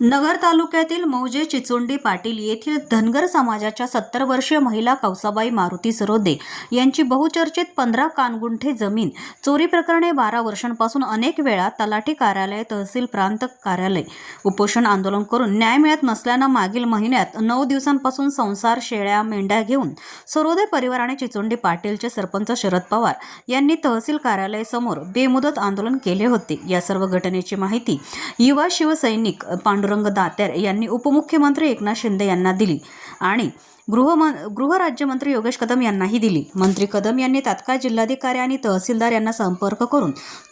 नगर तालुक्यातील मौजे चिचोंडी पाटील येथील धनगर समाजाच्या सत्तर वर्षीय महिला कौसाबाई मारुती सरोदे यांची बहुचर्चित पंधरा कानगुंठे जमीन चोरी प्रकरणे बारा वर्षांपासून अनेक वेळा तलाठी कार्यालय तहसील प्रांत कार्यालय उपोषण आंदोलन करून न्याय मिळत नसल्यानं मागील महिन्यात नऊ दिवसांपासून संसार शेळ्या मेंढ्या घेऊन सरोदे परिवाराने चिचोंडी पाटीलचे सरपंच शरद पवार यांनी तहसील कार्यालयासमोर बेमुदत आंदोलन केले होते. या सर्व घटनेची माहिती युवा शिवसैनिक पांडू पांडुरंग दात्यार यांनी उपमुख्यमंत्री एकनाथ शिंदे यांना दिली आणि गृह गृहराज्यमंत्री योगेश कदम यांनाही दिली. मंत्री कदम यांनी तात्काळ जिल्हाधिकारी आणि तहसीलदार यांना संपर्क करून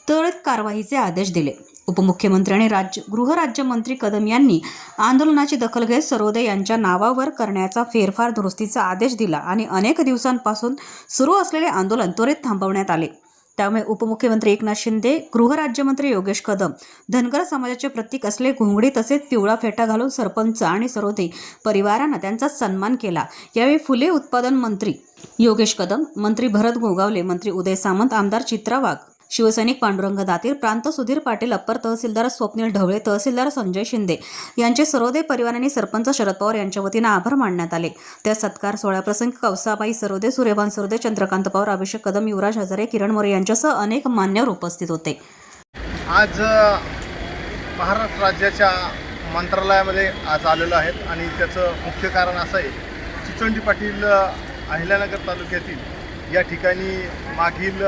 त्वरित कारवाईचे आदेश दिले. उपमुख्यमंत्री आणि राज्य गृहराज्यमंत्री कदम यांनी आंदोलनाची दखल घेत सरोदे यांच्या नावावर करण्याचा फेरफार दुरुस्तीचा आदेश दिला आणि अनेक दिवसांपासून सुरू असलेले आंदोलन त्वरित थांबवण्यात आले. त्यामुळे उपमुख्यमंत्री एकनाथ शिंदे गृहराज्यमंत्री योगेश कदम धनगर समाजाचे प्रतीक असले घोंगडी तसेच पिवळा फेटा घालून सरपंच आणि सरोदे परिवारानं त्यांचा सन्मान केला. यावेळी फुले उत्पादन मंत्री योगेश कदम मंत्री भरत गोगावले मंत्री उदय सामंत आमदार चित्रा वाघ शिवसैनिक पांडुरंग दातीर प्रांत सुधीर पाटील अप्पर तहसीलदार स्वप्नील ढवळे तहसीलदार संजय शिंदे यांचे सरोदे आणि सरपंच शरद पवार यांच्या वतीनं आभार मानण्यात आले. त्या सत्कार सोहळ्याप्रसंगी कौसाबाई सरोदे सूर्यभान सरोदे चंद्रकांत पवार अभिषेक कदम युवराज हजारे किरण मोरे यांच्यासह अनेक मान्यवर उपस्थित होते. आज महाराष्ट्र राज्याच्या मंत्रालयामध्ये आज आलेलो आहेत आणि त्याचं मुख्य कारण असं आहे चिचंडी पाटील अहिल्यानगर तालुक्यातील या ठिकाणी मागील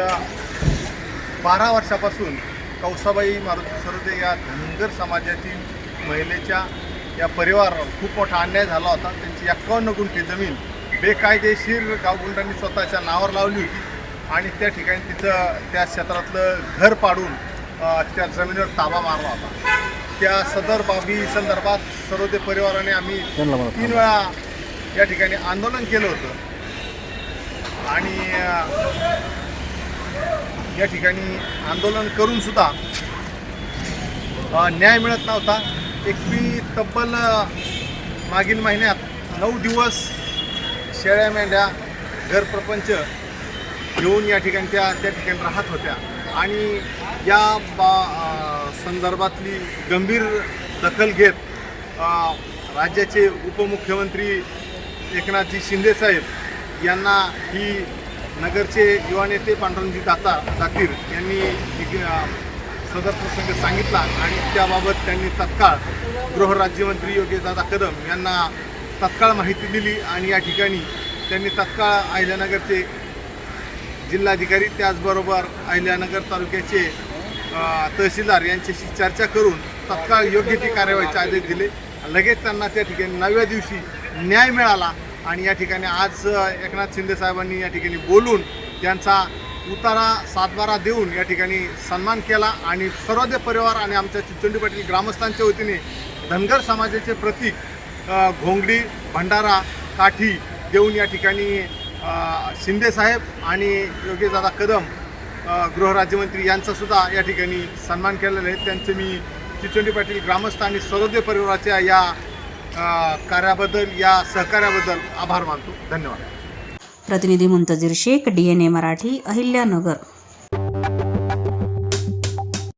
बारा वर्षापासून कौसाबाई मारुती सरोदे या धनगर समाजातील महिलेच्या या परिवारावर खूप मोठा अन्याय झाला होता. त्यांची एक्कावन्न गुंठे जमीन बेकायदेशीर गावगुंडांनी स्वतःच्या नावावर लावली होती आणि त्या ठिकाणी तिचं त्या क्षेत्रातलं घर पाडून त्या जमिनीवर ताबा मारला होता. त्या सदर बाबी संदर्भात सरोदे परिवाराने आम्ही तीन वेळा या ठिकाणी आंदोलन केलं होतं. आणि या ठिकाणी आंदोलन करून सुद्धा न्याय मिळत नव्हता. एक मी तब्बल मागील महिन्यात नऊ दिवस शेळ्या मेंढ्या घरप्रपंच घेऊन या ठिकाणी त्या त्या ठिकाणी राहत होत्या. आणि या बा संदर्भातली गंभीर दखल घेत राज्याचे उपमुख्यमंत्री एकनाथजी शिंदेसाहेब यांना ही नगरचे युवा नेते पांडुरंगजी दाता दातीर यांनी एक, सदर प्रसंग सांगितला आणि त्याबाबत त्यांनी तत्काळ गृहराज्यमंत्री योगेशदादा कदम यांना तत्काळ माहिती दिली आणि या ठिकाणी त्यांनी तत्काळ अहिल्यानगरचे जिल्हाधिकारी त्याचबरोबर अहिल्यानगर तालुक्याचे तहसीलदार यांच्याशी चर्चा करून तत्काळ योग्य ती कार्यवाहीचे आदेश दिले. लगेच त्यांना त्या ठिकाणी नवव्या दिवशी न्याय मिळाला. आणि या ठिकाणी आज एकनाथ शिंदे साहेबांनी या ठिकाणी बोलून त्यांचा उतारा सातबारा देऊन या ठिकाणी सन्मान केला आणि सर्वदे परिवार आणि आमच्या चिचोंडी पाटील ग्रामस्थांच्या वतीने धनगर समाजाचे प्रतीक घोंगडी भंडारा काठी देऊन या ठिकाणी शिंदेसाहेब आणि योगेशदादा कदम गृहराज्यमंत्री यांचासुद्धा या ठिकाणी सन्मान केलेला आहे. त्यांचे मी चिचोंडी पाटील ग्रामस्थ आणि सर्वोदय परिवाराच्या या कार्याबद्दल या सहकार्याबद्दल आभार मानतो. धन्यवाद. प्रतिनिधी Muntazir Shaikh D N A Marathi Ahilyanagar.